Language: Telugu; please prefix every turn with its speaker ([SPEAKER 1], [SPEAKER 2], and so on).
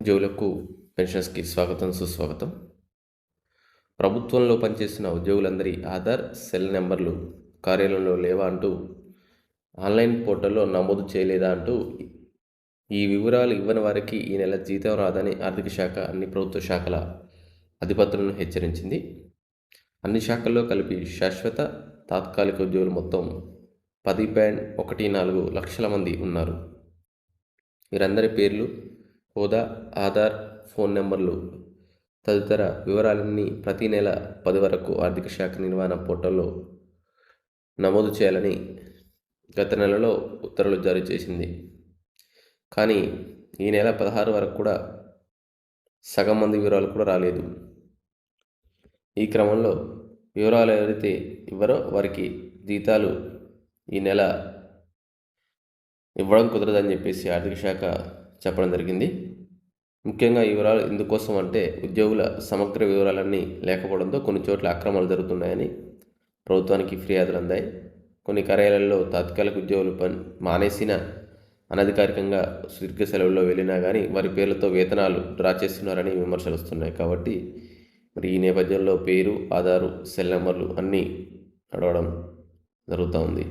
[SPEAKER 1] ఉద్యోగులకు పెన్షన్స్కి స్వాగతం సుస్వాగతం. ప్రభుత్వంలో పనిచేస్తున్న ఉద్యోగులందరి ఆధార్ సెల్ నెంబర్లు కార్యాలయంలో లేవా అంటూ ఆన్లైన్ పోర్టల్లో నమోదు చేయలేదా అంటూ ఈ వివరాలు ఇవ్వని వారికి ఈ నెల జీతం రాదని ఆర్థిక శాఖ అన్ని ప్రభుత్వ శాఖల అధిపతులను హెచ్చరించింది. అన్ని శాఖల్లో కలిపి శాశ్వత తాత్కాలిక ఉద్యోగులు మొత్తం పది పాయింట్ ఒకటి నాలుగు లక్షల మంది ఉన్నారు. వీరందరి పేర్లు హోదా ఆధార్ ఫోన్ నెంబర్లు తదితర వివరాలన్నీ ప్రతి నెల పది వరకు ఆర్థిక శాఖ నిర్వహణ పోర్టల్లో నమోదు చేయాలని గత నెలలో ఉత్తర్వులు జారీ చేసింది. కానీ ఈ నెల పదహారు వరకు కూడా సగం మంది వివరాలు కూడా రాలేదు. ఈ క్రమంలో వివరాలు ఎవరైతే ఇవ్వరో వారికి జీతాలు ఈ నెల ఇవ్వడం కుదరదని చెప్పేసి ఆర్థిక శాఖ చెప్పడం జరిగింది. ముఖ్యంగా ఈ వివరాలు ఎందుకోసం అంటే ఉద్యోగుల సమగ్ర వివరాలన్నీ లేకపోవడంతో కొన్ని చోట్ల అక్రమాలు జరుగుతున్నాయని ప్రభుత్వానికి ఫిర్యాదులు అందాయి. కొన్ని కార్యాలయాల్లో తాత్కాలిక ఉద్యోగులు పని మానేసిన అనధికారికంగా సుదీర్ఘ సెలవుల్లో వెళ్ళినా కానీ వారి పేర్లతో వేతనాలు డ్రా చేస్తున్నారని విమర్శలు వస్తున్నాయి. కాబట్టి మరి ఈ నేపథ్యంలో పేరు ఆధారు సెల్ నెంబర్లు అన్నీ నడవడం జరుగుతూ ఉంది.